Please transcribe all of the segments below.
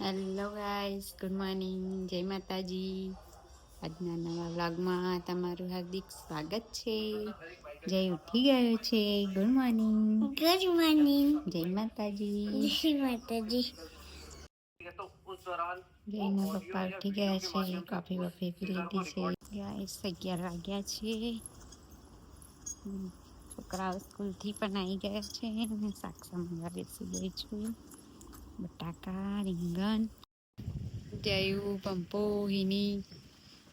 Hello guys good morning જય માતાજી આજના નવા વ્લોગમાં તમારું હાર્દિક સ્વાગત છે. જય ઉઠી ગયો છે. ગુડ મોર્નિંગ ગુડ મોર્નિંગ જય માતાજી. જય માતાજી. જયના પપ્પા ઉઠી ગયા છે. કોફી વફી પી લીધી છે. ગાઈસ અગિયાર વાગ્યા છે. હમ, છોકરાઓ સ્કૂલથી પણ આવી ગયા છે અને શાક સમંગા બેસી ગઈ છું. બટાકા રીંગણ જયું પંપો હિની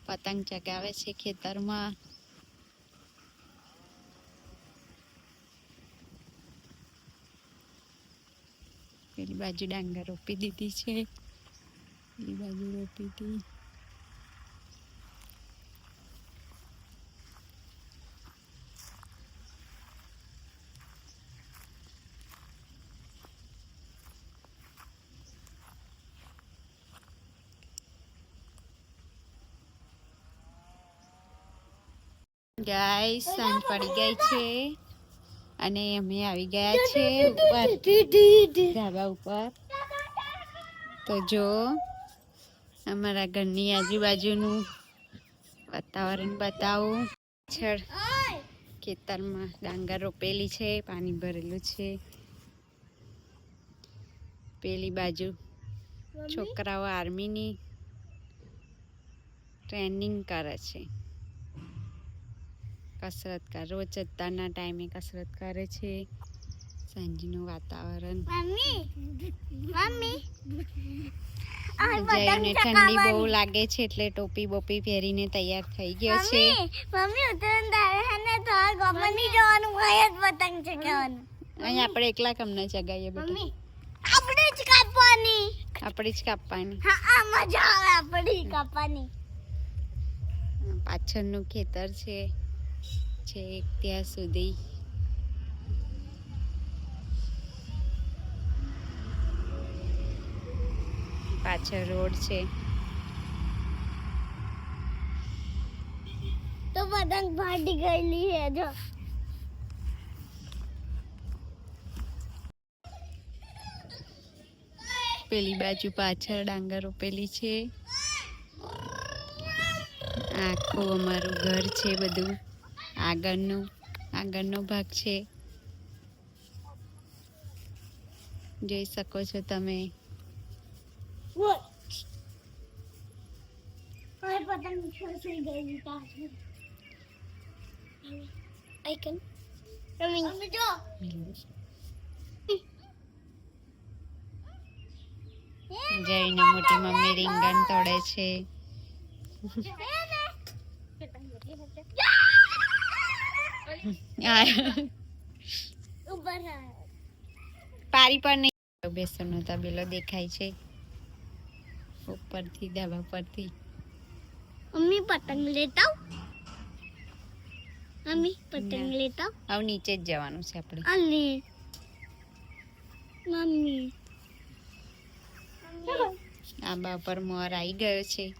પતંગ ચગાવે છે ખેતરમાં પેલી બાજુ ડાંગર રોપી દીધી છે પેલી બાજુ રોપી હતી ગાઈસ સાંજ પડી ગઈ છે. અને અમે આવી ગયા છે ઉપર. ધાબા ઉપર. તો જો અમારા ઘરની આજુબાજુનું વાતાવરણ બતાવું. પાછળ ખેતરમાં ડાંગર રોપેલી છે પાણી ભરેલું છે. પેલી બાજુ છોકરાઓ આર્મીની ટ્રેનિંગ કરે છે. કસરત કરે રોજ અત્યારના ટાઈમે કસરત કરે છે. સાંજનું વાતાવરણ. Mummy mummy. જઈને ઠંડી બહુ લાગે છે એટલે ટોપી બોપી પહેરીને તૈયાર થઈ ગયો છે. મમ્મી ઉત્તરાયણ દાડે તો ગમે જવાનું હોય જ પતંગ ચગાવવાનું. અહીં આપણે એકલા કમને ચગાવીએ બેટા મમ્મી આપણે જ કાપવાની. આપણે જ કાપવાની. હા આ મજા આવે આપણી કાપવાની. પાછળનું ખેતર છે. છેક ત્યાં સુધી. પાછળ રોડ છે. તો પતંગ ફાટી ગયેલી છે જો. પેલી બાજુ પાછળ ડાંગર રોપેલી છે. આખું અમારું ઘર છે બધું. આગળનું આગળનો ભાગ છે. જોઈ શકો છો તમે. આઈકન જો. જઈને મોટી મમ્મી રીંગણ તોડે છે આ ઉપર પારી પર નહીં. બેસનનો તબેલો દેખાય છે. ઉપરથી ધાબા પરથી. મમ્મી પતંગ લેતા મમ્મી પતંગ લેતા હવે નીચે જ જવાનું છે આપણે. અને મમ્મી. આંબા પર મોર આવી ગયો છે.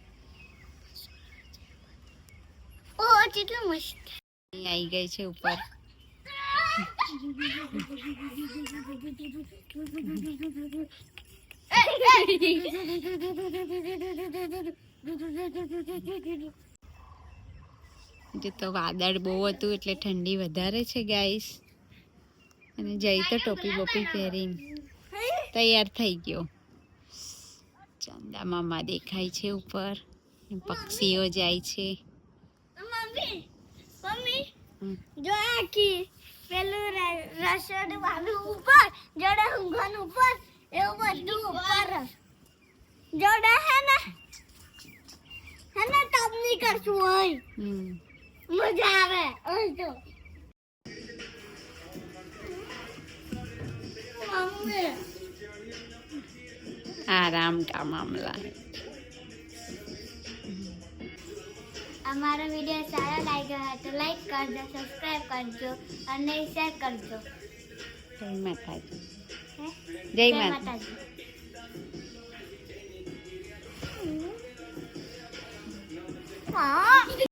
ઓ કેટલો મસ્ત. અહીં આવી ગઈ છે ઉપર. જે તો વાદળ બહુ હતું એટલે ઠંડી વધારે છે ગાઈસ અને જઈ તો ટોપી બોપી પહેરીને. તૈયાર થઈ ગયો. ચંદા મામા દેખાય છે ઉપર. પક્ષીઓ જાય છે. મમ્મી. જો પેલું રસોડું વાળું ઉપર જોડે ઊંઘવાનું ઉપર એવું બધું ઉપર. જોડે હે ને હે ને તબની કરશું હોય. મજા આવે અહીં તો. આરામ કા મામલા. અમારો વીડિયો સારો લાગ્યો હોય તો લાઈક કરજો સબસ્ક્રાઈબ કરજો અને શેર કરજો. જય માતાજી. જય માતાજી. હા.